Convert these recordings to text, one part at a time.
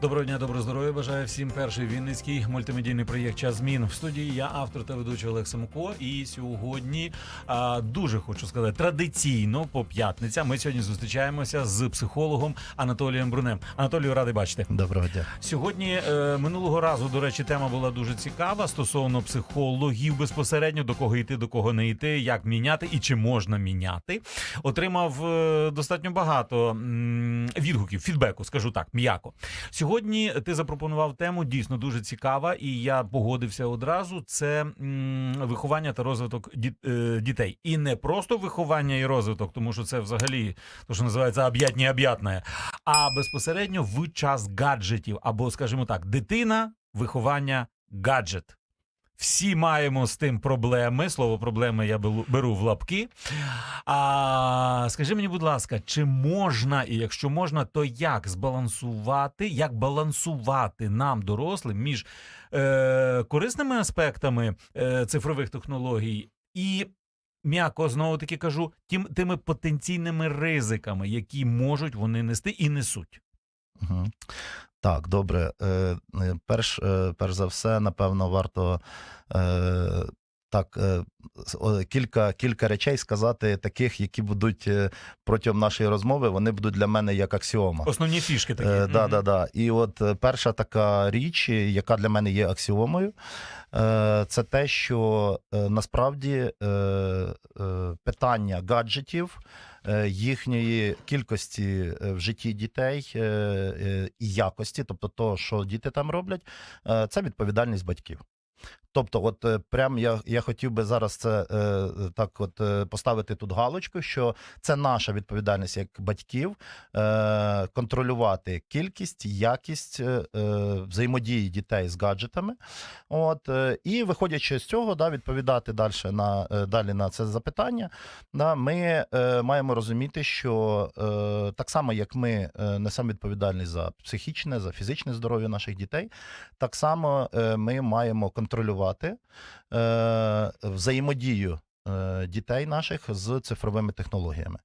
Доброго дня, доброго здоров'я. Бажаю всім перший вінницький мультимедійний проєкт Час змін в студії. Я автор та ведучий Олег Самко. І сьогодні а, дуже хочу сказати традиційно по п'ятницям. Ми сьогодні зустрічаємося з психологом Анатолієм Брунем. Анатолію, радий бачити. Доброго дня. Сьогодні е, минулого разу, до речі, тема була дуже цікава стосовно психологів безпосередньо до кого йти, до кого не йти, як міняти і чи можна міняти. Отримав е, достатньо багато м, відгуків, фідбеку, скажу так, м'яко. Сьогодні ти запропонував тему дійсно дуже цікава, і я погодився одразу. Це м, виховання та розвиток діт, е, дітей. І не просто виховання і розвиток, тому що це взагалі то, що називається об'ятні об'ятне, а безпосередньо в час гаджетів, або, скажімо так, дитина, виховання, гаджет. Всі маємо з тим проблеми. Слово проблеми я беру- в лапки. А скажи мені, будь ласка, чи можна, і якщо можна, то як збалансувати, як балансувати нам, дорослим, між е, корисними аспектами е, цифрових технологій і. М'яко знову таки кажу, тим тими потенційними ризиками, які можуть вони нести і несуть. Угу. Так, добре. Е, е, перш, е, перш за все, напевно, варто так, е, кілька, кілька речей сказати, таких, які будуть е, протягом нашої розмови, вони будуть для мене як аксіома. Основні фішки такі. Е, да, да, да. І от перша така річ, яка для мене є аксіомою, це те, що насправді питання гаджетів, їхньої кількості в житті дітей і якості, тобто то, що діти там роблять, це відповідальність батьків. Тобто, от е, прям я, я хотів би зараз це е, так, от е, поставити тут галочку, що це наша відповідальність як батьків е, контролювати кількість, якість е, е, взаємодії дітей з гаджетами. От, е, і виходячи з цього, да, відповідати далі на, е, далі на це запитання, да, ми е, маємо розуміти, що е, так само, як ми е, несемо відповідальність за психічне, за фізичне здоров'я наших дітей, так само е, ми маємо контролювати е, взаємодію. е, Дітей наших з цифровими технологіями,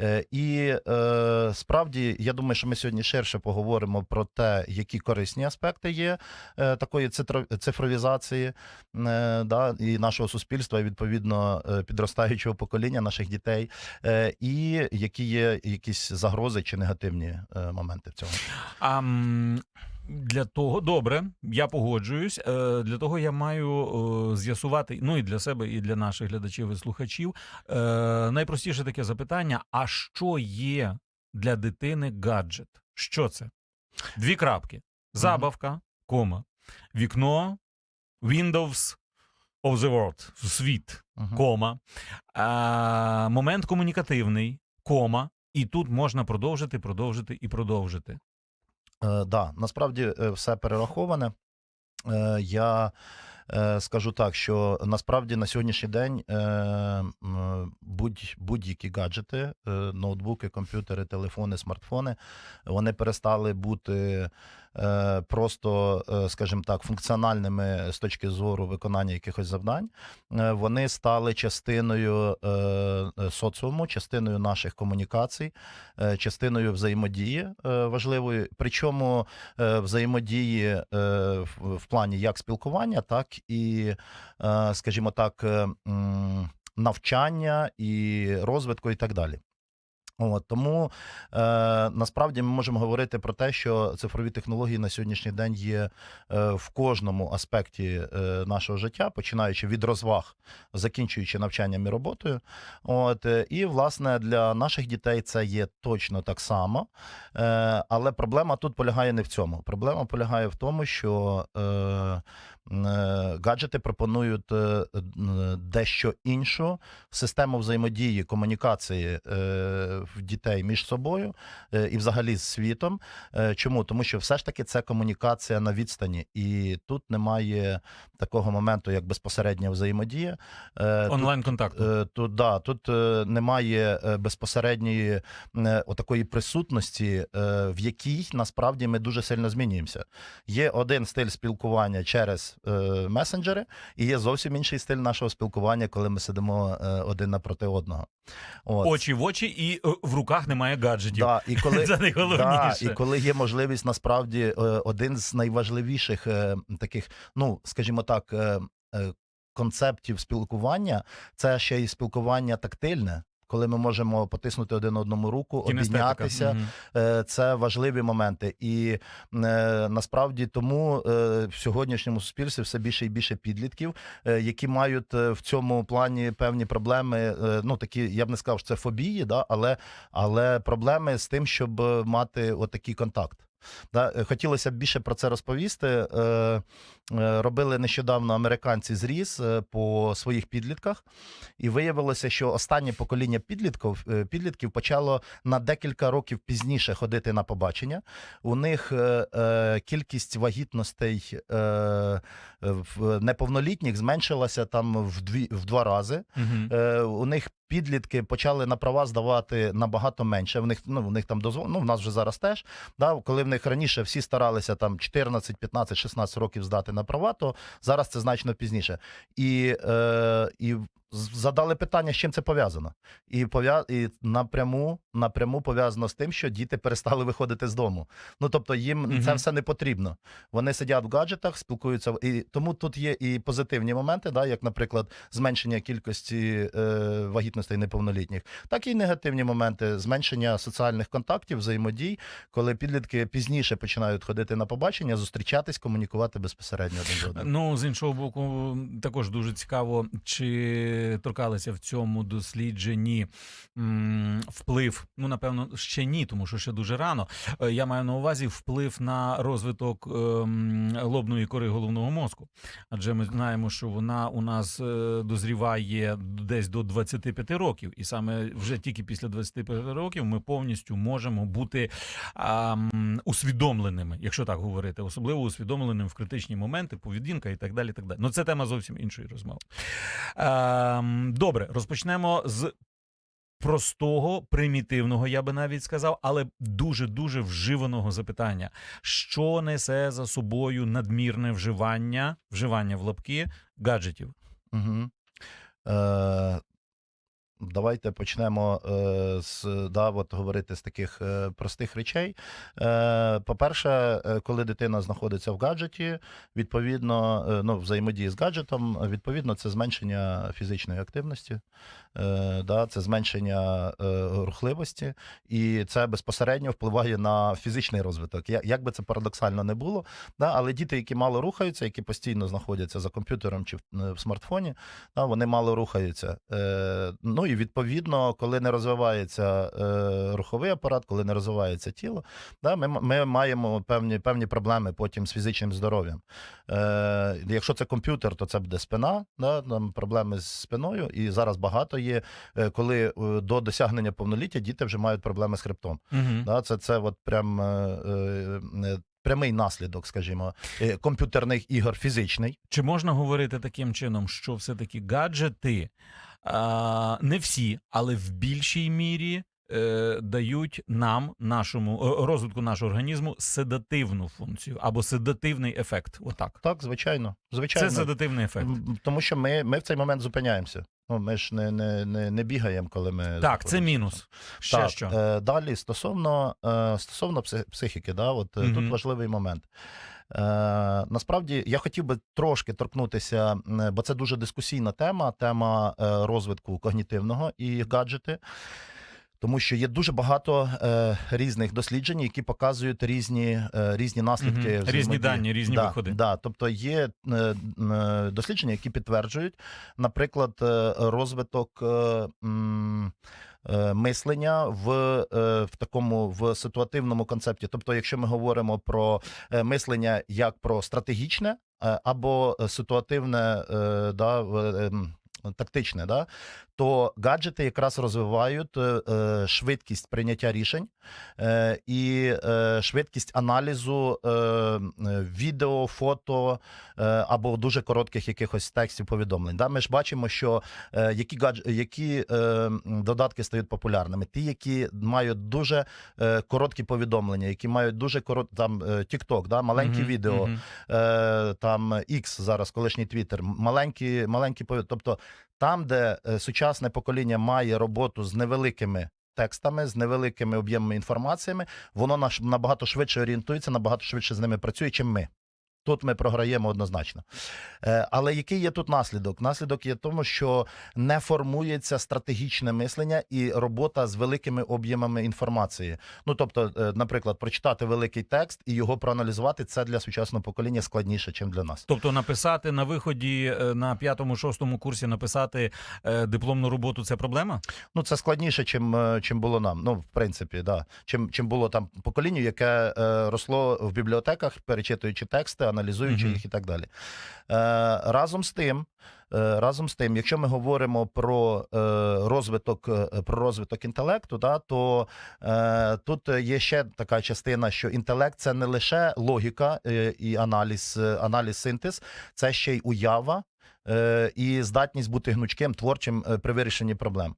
Е, і е, справді я думаю, що ми сьогодні ширше поговоримо про те, які корисні аспекти є такої цифровізації да, і нашого суспільства, і відповідно підростаючого покоління наших дітей, і які є якісь загрози чи негативні моменти в цьому. М, для того добре, я погоджуюсь. Е, Для того я маю е, з'ясувати, ну і для себе, і для наших глядачів і слухачів. е, Найпростіше таке запитання: а що є для дитини гаджет? Що це? Дві крапки: забавка, кома, вікно, Windows of the world, світ, кома, момент комунікативний, кома. І тут можна продовжити, продовжити і продовжити. Е, да, насправді е, все перераховане. Е, я е, скажу так, що насправді на сьогоднішній день будь-які гаджети, ноутбуки, комп'ютери, телефони, смартфони, вони перестали бути просто, е, скажімо так, функціональними з точки зору виконання якихось завдань. Е, Вони стали частиною е, е, соціуму, частиною наших комунікацій, е, частиною взаємодії е, важливої. Причому е, взаємодії е, в, плані як спілкування, так і, е, скажімо так, е, навчання і розвитку, і так далі. От, тому е, насправді ми можемо говорити про те, що цифрові технології на сьогоднішній день є е, в кожному аспекті е, нашого життя, починаючи від розваг, закінчуючи навчанням і роботою. От, е, і власне для наших дітей це є точно так само. Е, але проблема тут полягає не в цьому. Проблема полягає в тому, що е, гаджети пропонують е, дещо іншу систему взаємодії, комунікації е, дітей між собою е, і взагалі з світом. Е, чому? Тому що все ж таки це комунікація на відстані, і тут немає такого моменту, як безпосередня взаємодія. Е, Онлайн контакту. Е, Тут, да, тут е, немає е, безпосередньої е, отакої присутності, е, в якій насправді ми дуже сильно змінюємося. Є один стиль спілкування через е, месенджери, і є зовсім інший стиль нашого спілкування, коли ми сидимо е, один напроти одного. От. Очі в очі, і е, в руках немає гаджетів. Да, і коли, Це да, найголовніше. і коли є можливість, насправді, е, один з найважливіших е, таких, ну скажімо так, е, е, концептів спілкування це ще й спілкування тактильне. Коли ми можемо потиснути один одному руку, обійнятися, Е, це важливі моменти. І е, насправді тому е, в сьогоднішньому суспільстві все більше і більше підлітків, які мають в цьому плані певні проблеми. Ну такі, я б не сказав, що це фобії, да, але, але проблеми з тим, щоб мати отакий контакт. Да, е, хотілося б більше про це розповісти. Е, е, робили нещодавно американці зріз по своїх підлітках, і виявилося, що останнє покоління підлітків, підлітків почало на декілька років пізніше ходити на побачення. У них кількість вагітностей в неповнолітніх зменшилася там в дві в два рази. Е, у них підлітки почали на права здавати набагато менше. В них ну в них там дозвол... ну, в нас вже зараз теж. Да, коли в них раніше всі старалися там 14, 15, 16 років здати на права, то зараз це значно пізніше. І, е, і задали питання, з чим це пов'язано. І пов'я... і напряму, напряму пов'язано з тим, що діти перестали виходити з дому. Ну тобто їм Мгм. це все не потрібно. Вони сидять в гаджетах, спілкуються. І тому тут є і позитивні моменти, да, як, наприклад, зменшення кількості е, вагітностей неповнолітніх, так і негативні моменти зменшення соціальних контактів, взаємодій, коли підлітки пізніше починають ходити на побачення, зустрічатись, комунікувати безпосередньо один з одним. Ну, з іншого боку, також дуже цікаво, чи торкалися в цьому дослідженні вплив. Ну, напевно, ще ні, тому що ще дуже рано. Е, Я маю на увазі вплив на розвиток ем, лобної кори головного мозку. Адже ми знаємо, що вона у нас е, дозріває десь до 25 років, і саме вже тільки після 25 років ми повністю можемо бути усвідомленими, якщо так говорити, особливо усвідомленим в критичні моменти, поведінка і так далі. Так далі. Ну це тема зовсім іншої розмови. Ем, добре, розпочнемо з. Простого, примітивного, я би навіть сказав, але дуже дуже вживаного запитання, що несе за собою надмірне вживання, вживання в лапки гаджетів. Угу. Е, давайте почнемо е, з да, от говорити з таких е, простих речей. Е, по-перше, коли дитина знаходиться в гаджеті, відповідно, ну, взаємодії з гаджетом, відповідно, це зменшення фізичної активності, да, це зменшення рухливості, і це безпосередньо впливає на фізичний розвиток. Як би це парадоксально не було, да, але діти, які мало рухаються, які постійно знаходяться за комп'ютером чи в, смартфоні, да, вони мало рухаються. Ну і відповідно, коли не розвивається е, руховий апарат, коли не розвивається тіло, да, ми, ми маємо певні, певні проблеми потім з фізичним здоров'ям. Е, якщо це комп'ютер, то це буде спина, да, там проблеми з спиною. І зараз багато є, е, коли е, до досягнення повноліття діти вже мають проблеми з хребтом. Угу. Да, це, це от прям. е, е, Прямий наслідок, скажімо, комп'ютерних ігор фізичний. Чи можна говорити таким чином, що все-таки гаджети не всі, але в більшій мірі е, дають нам, нашому розвитку нашого організму, седативну функцію або седативний ефект? Отак. Так, звичайно. звичайно. Це седативний ефект. Тому що ми, ми в цей момент зупиняємося. Ну, ми ж не, не, не, не бігаємо, коли ми. Так, це мінус. Ще так, що? Е, далі стосовно, е, стосовно пси- психіки, да, от, Мгм. тут важливий момент. Е, насправді я хотів би трошки торкнутися, бо це дуже дискусійна тема, тема е, розвитку когнітивного і гаджети. Тому що є дуже багато е, різних досліджень, які показують різні, е, різні наслідки. Мгм. Різні дані, різні да, виходи. Да, тобто є е, е, дослідження, які підтверджують, наприклад, е, розвиток е, м, е, мислення в, е, в такому в ситуативному концепті. Тобто, якщо ми говоримо про е, мислення як про стратегічне або ситуативне, да, тактичне, да, то гаджети якраз розвивають е, е, швидкість прийняття рішень е, і швидкість аналізу відео, фото або дуже коротких якихось текстів повідомлень. Ми ж бачимо, що які гадж... які додатки стають популярними. Ті, які мають дуже короткі повідомлення, які мають дуже корот... там TikTok, да? маленькі Мгм, відео, мгм. е, там X зараз, колишній Twitter, маленькі, маленькі повід- Тобто там, де е, сучасне покоління має роботу з невеликими. Текстами з невеликими об'ємами інформаціями, воно набагато швидше орієнтується, набагато швидше з ними працює, чим ми. Тут ми програємо однозначно. Е, Але який є тут наслідок? Наслідок є тому, що не формується стратегічне мислення і робота з великими об'ємами інформації. Ну тобто, е, наприклад, прочитати великий текст і його проаналізувати це для сучасного покоління складніше, ніж для нас. Тобто написати на виході е, на п'ятому-шостому курсі написати дипломну роботу це проблема? Ну це складніше, чим, чим було нам. Ну, в принципі, да. Чим, чим було там поколінню, яке росло в бібліотеках, перечитуючи тексти, аналізуючи Мгм. їх і так далі. Е, разом з тим. е, Разом з тим, якщо ми говоримо про е, розвиток про розвиток інтелекту, да, то е, тут є ще така частина, що інтелект це не лише логіка і аналіз, аналіз синтез, це ще й уява і здатність бути гнучким, творчим при вирішенні проблем.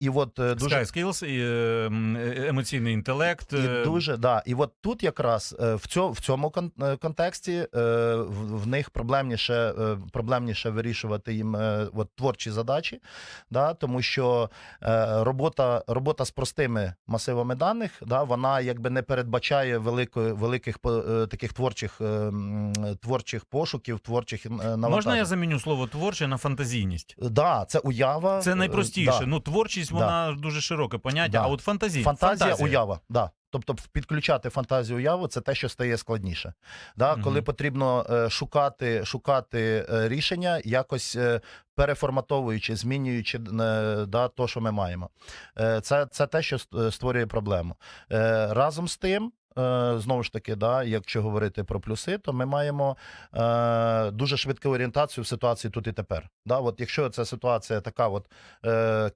І от е, дуже Sky skills, і, е, емоційний інтелект. і дуже да, і от тут якраз е, в цьому в цьому е, контексті в, них проблемніше проблемніше вирішувати їм е, от, творчі задачі, да, тому що е, робота робота з простими масивами даних, да, вона якби не передбачає великої великих е, таких творчих творчих пошуків, творчих навантажень. Можна я заміню слово творче на фантазійність? Да, це уява. Це найпростіше. да. Ну, творчість, вона дуже широке поняття, Да. а от фантазія. Фантазія, уява, да. Тобто підключати фантазію уяву це те, що стає складніше. Да? Мгм. Коли потрібно е, шукати, шукати е, рішення, якось е, переформатовуючи, змінюючи е, да, то, що ми маємо. Е, це, це те, що створює проблему. Е, разом з тим. е, Знову ж таки, да, якщо говорити про плюси, то ми маємо е, дуже швидку орієнтацію в ситуації тут і тепер. Да, от якщо ця ситуація така, от, е,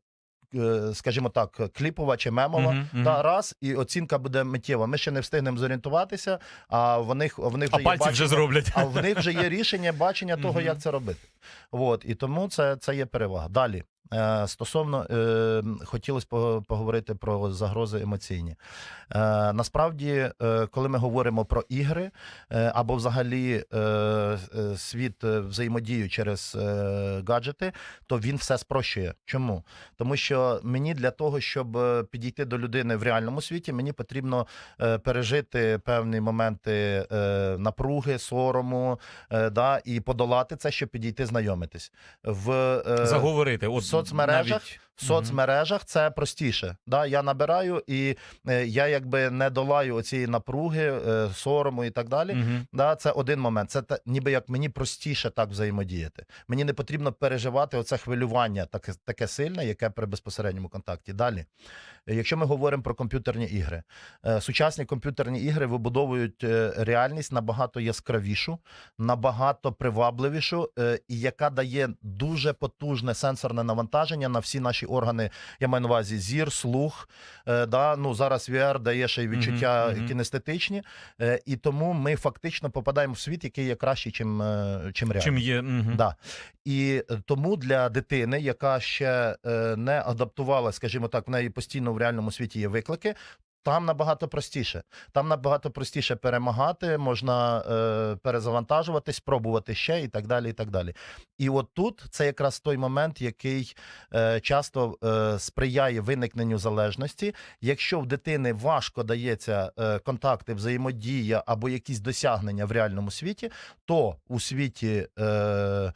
скажімо так, кліпова чи мемова, Мгм, мгм. та раз, і оцінка буде миттєва. Ми ще не встигнемо зорієнтуватися, а в них, в них А вже є бачення, вже зроблять. а в них вже є рішення, бачення того, Мгм. як це робити. От, і тому це, це є перевага. Далі. Е, Стосовно е, хотілося пого- поговорити про загрози емоційні. Е, насправді, коли ми говоримо про ігри або взагалі світ взаємодію через гаджети, то він все спрощує. Чому? Тому що мені для того, щоб підійти до людини в реальному світі, мені потрібно пережити певні моменти напруги, сорому, да, і подолати це, щоб підійти знайомитись. В, Заговорити. От в соцмережах навіть- в соцмережах це простіше. Да, я набираю і е, я якби не долаю оцієї напруги, е, сорому і так далі. Да, це один момент. Це та, ніби як мені простіше так взаємодіяти. Мені не потрібно переживати оце хвилювання, таке, таке сильне, яке при безпосередньому контакті. Далі, якщо ми говоримо про комп'ютерні ігри, е, сучасні комп'ютерні ігри вибудовують е, реальність набагато яскравішу, набагато привабливішу, е, і яка дає дуже потужне сенсорне навантаження на всі наші органи. Я маю на увазі зір, слух. Е, да, ну зараз VR дає ще й відчуття mm -hmm. кінестетичні, е, і тому ми фактично попадаємо в світ, який є кращий, чим, е, чим реальний. Чим є. мгм. Да. І тому для дитини, яка ще е, не адаптувала, скажімо так, в неї постійно в реальному світі є виклики. Там набагато простіше. Там набагато простіше перемагати, можна е, перезавантажуватись, пробувати ще і так далі. І так далі. І от тут це якраз той момент, який е, часто е, сприяє виникненню залежності. Якщо в дитини важко дається е, контакти, взаємодія або якісь досягнення в реальному світі, то у світі. Е,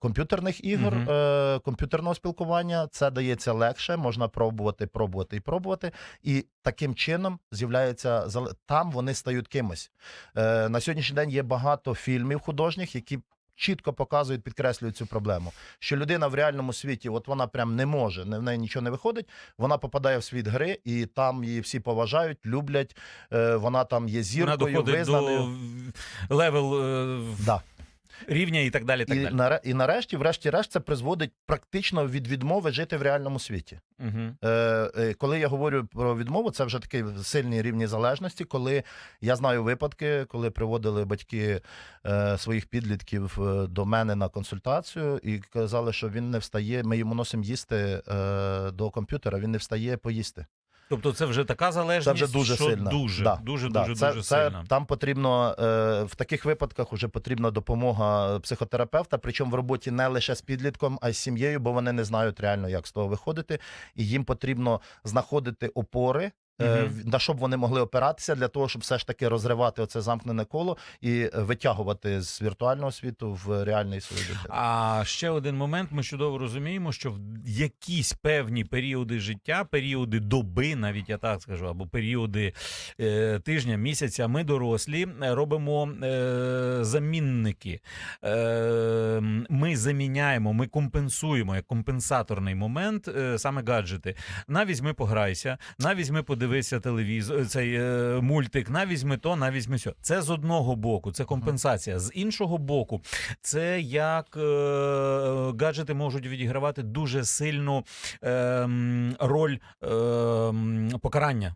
Комп'ютерних ігор, Мгм. е, комп'ютерного спілкування це дається легше, можна пробувати, пробувати і пробувати. І таким чином з'являється там вони стають кимось. Е, на сьогоднішній день є багато фільмів художніх, які чітко показують, підкреслюють цю проблему. Що людина в реальному світі, от вона прям не може, в неї нічого не виходить. Вона попадає в світ гри, і там її всі поважають, люблять. Е, вона там є Вона зіркою, доходить визнаною. до левел. Да. Рівня і так далі. Так І, далі. наре- і нарешті, врешті-решт, це призводить практично від відмови жити в реальному світі. Угу. Е, е, коли я говорю про відмову, це вже такий сильні рівні залежності. Коли я знаю випадки, коли приводили батьки е, своїх підлітків е, до мене на консультацію і казали, що він не встає. Ми йому носимо їсти е, до комп'ютера. Він не встає поїсти. Тобто це вже така залежність, Це вже дуже що сильна. дуже, Да, дуже, да. дуже, це, дуже це, сильна. Там потрібно е, в таких випадках вже потрібна допомога психотерапевта, причому в роботі не лише з підлітком, а й з сім'єю, бо вони не знають реально, як з того виходити. І їм потрібно знаходити опори. В- На що б вони могли опиратися для того, щоб все ж таки розривати оце замкнене коло і витягувати з віртуального світу в реальний світ. А ще один момент: ми чудово розуміємо, що в якісь певні періоди життя, періоди доби, навіть я так скажу, або періоди е, тижня, місяця, ми дорослі е, робимо е, замінники. Е, ми заміняємо, ми компенсуємо як компенсаторний момент е, саме гаджети. На візьми пограйся, на візьми подивися телевізор, цей е, мультик, на візьми то, на візьми сьо. Це з одного боку, це компенсація. З іншого боку, це як е, гаджети можуть відігравати дуже сильну е, роль е, покарання.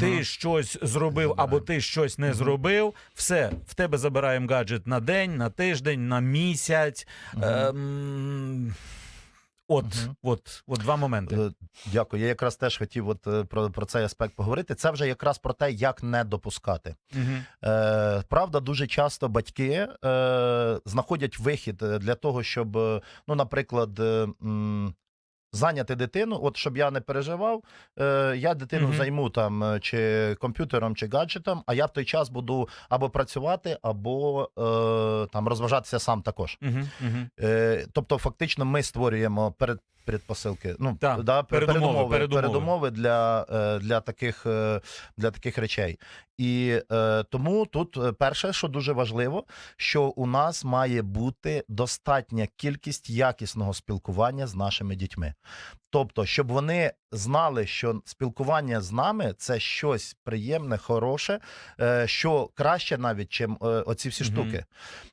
Ти щось зробив або ти щось не зробив. Все, в тебе забираємо гаджет на день, на тиждень, на місяць. Ем, От, Мгм. от, от два моменти. Е, Дякую. Я якраз теж хотів от е, про, про цей аспект поговорити. Це вже якраз про те, як не допускати. Мгм. Е, правда, дуже часто батьки е, знаходять вихід е, для того, щоб, ну, наприклад, м, зайняти дитину, от щоб я не переживав, е, я дитину Мгм. займу там е, чи комп'ютером, чи гаджетом, а я в той час буду або працювати, або е, там розважатися сам також. Mm -hmm. Е, тобто, фактично, ми створюємо перед. Передпосилки, ну да, да, передумови, передумови, передумови. передумови для, е, для таких е, для таких речей. І е, тому тут перше, що дуже важливо, що у нас має бути достатня кількість якісного спілкування з нашими дітьми. Тобто, щоб вони знали, що спілкування з нами це щось приємне, хороше, е, що краще навіть, чим е, оці всі штуки.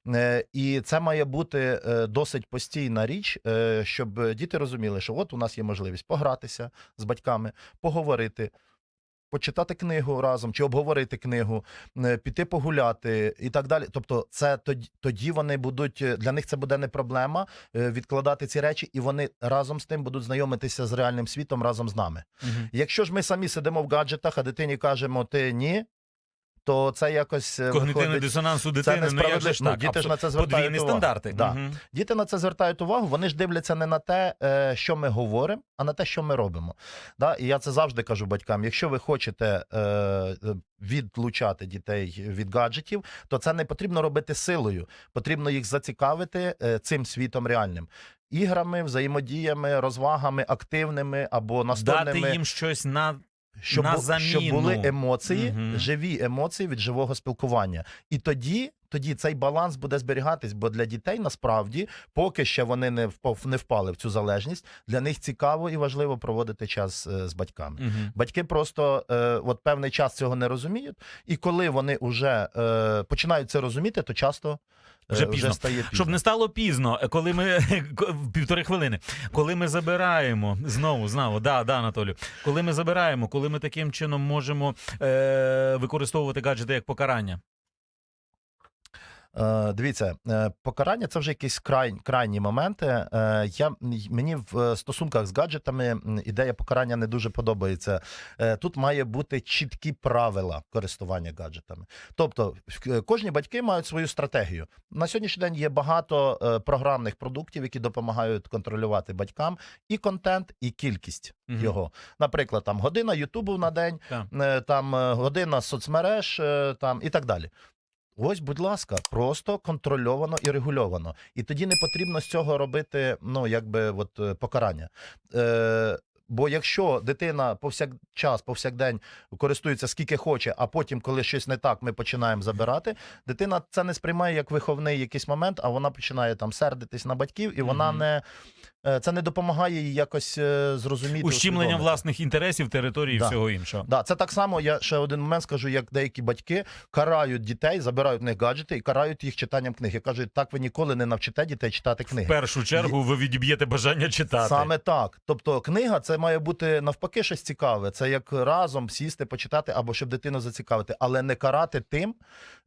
Е, І це має бути досить постійна річ, щоб діти розуміли, що от у нас є можливість погратися з батьками, поговорити. Почитати книгу разом чи обговорити книгу, е, піти погуляти і так далі. Тобто, це тоді, тоді вони будуть е, для них це буде не проблема е, відкладати ці речі, і вони разом з тим будуть знайомитися з реальним світом разом з нами. Угу. Якщо ж ми самі сидимо в гаджетах, а дитині кажемо ти ні, то це якось е, Когнитивний виходить- дисонанс у це дитини, ну як несправедливо. ж Ну, так? діти ж на це звертають Подвійні увагу. стандарти. Да. Мгм. Діти на це звертають увагу, вони ж дивляться не на те, е, що ми говоримо, а на те, що ми робимо. Да? І я це завжди кажу батькам: якщо ви хочете е, відлучати дітей від гаджетів, то це не потрібно робити силою. Потрібно їх зацікавити цим світом реальним. Іграми, взаємодіями, розвагами, активними або настольними, Дати їм щось на щоб, на бу- щоб були емоції, угу. живі емоції від живого спілкування. І тоді, тоді цей баланс буде зберігатись, бо для дітей насправді, поки ще вони не не впали в цю залежність, для них цікаво і важливо проводити час е, з батьками. Мгм. Батьки просто е, от певний час цього не розуміють, і коли вони вже е, починають це розуміти, то часто е, Вже пізно. стає пізно. Щоб не стало пізно, коли ми півтори хвилини, коли ми забираємо знову, знову, да, да, Анатолію, коли ми забираємо, коли ми таким чином можемо е, використовувати гаджети як покарання. Е, дивіться, е, покарання це вже якісь край, крайні моменти. Е, я, мені в стосунках з гаджетами ідея покарання не дуже подобається. Тут має бути чіткі правила користування гаджетами. Тобто, кожні батьки мають свою стратегію. На сьогоднішній день є багато програмних продуктів, які допомагають контролювати батькам і контент, і кількість його. Наприклад, там година Ютубу на день, Так. там година соцмереж там і так далі. Ось, будь ласка, просто контрольовано і регульовано. І тоді не потрібно з цього робити ну, якби, от, е, покарання. Е, бо якщо дитина повсякчас, повсякдень користується скільки хоче, а потім, коли щось не так, ми починаємо забирати, дитина це не сприймає як виховний якийсь момент, а вона починає там сердитись на батьків, і вона Мгм. не. Е, Це не допомагає їй якось е, зрозуміти. Ущімлення власних інтересів, території і Да. всього іншого. Да, це так само. Я ще один момент скажу, як деякі батьки карають дітей, забирають в них гаджети і карають їх читанням книг. Я кажу, так ви ніколи не навчите дітей читати книги. В першу чергу ви відіб'єте бажання читати. Саме так. Тобто, книга це має бути навпаки щось цікаве. Це як разом сісти, почитати або щоб дитину зацікавити, але не карати тим,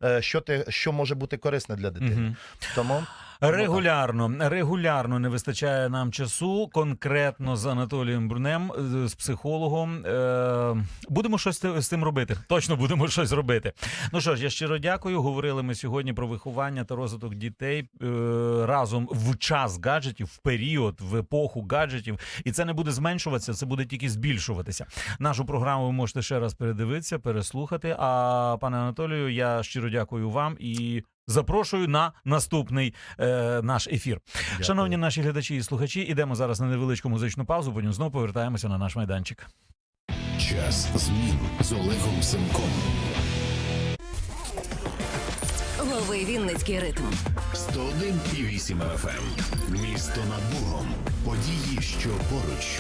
е, що ти що може бути корисне для дитини. Мгм. Тому Регулярно, регулярно не вистачає нам часу, конкретно з Анатолієм Брунем, е, з психологом. Е, Будемо щось з цим робити. Точно будемо щось робити. Ну що ж, я щиро дякую. Говорили ми сьогодні про виховання та розвиток дітей е, разом в час гаджетів, в період, в епоху гаджетів. І це не буде зменшуватися, це буде тільки збільшуватися. Нашу програму ви можете ще раз передивитися, переслухати. А пане Анатолію, я щиро дякую вам і запрошую на наступний е, наш ефір. дякую. Шановні наші глядачі і слухачі, ідемо зараз на невеличку музичну паузу, потім знову повертаємося на наш майданчик. Час змін з Олегом Семком. Лови Вінницький ритм. 101,8 FM. Місто над Богом. Події, що поруч.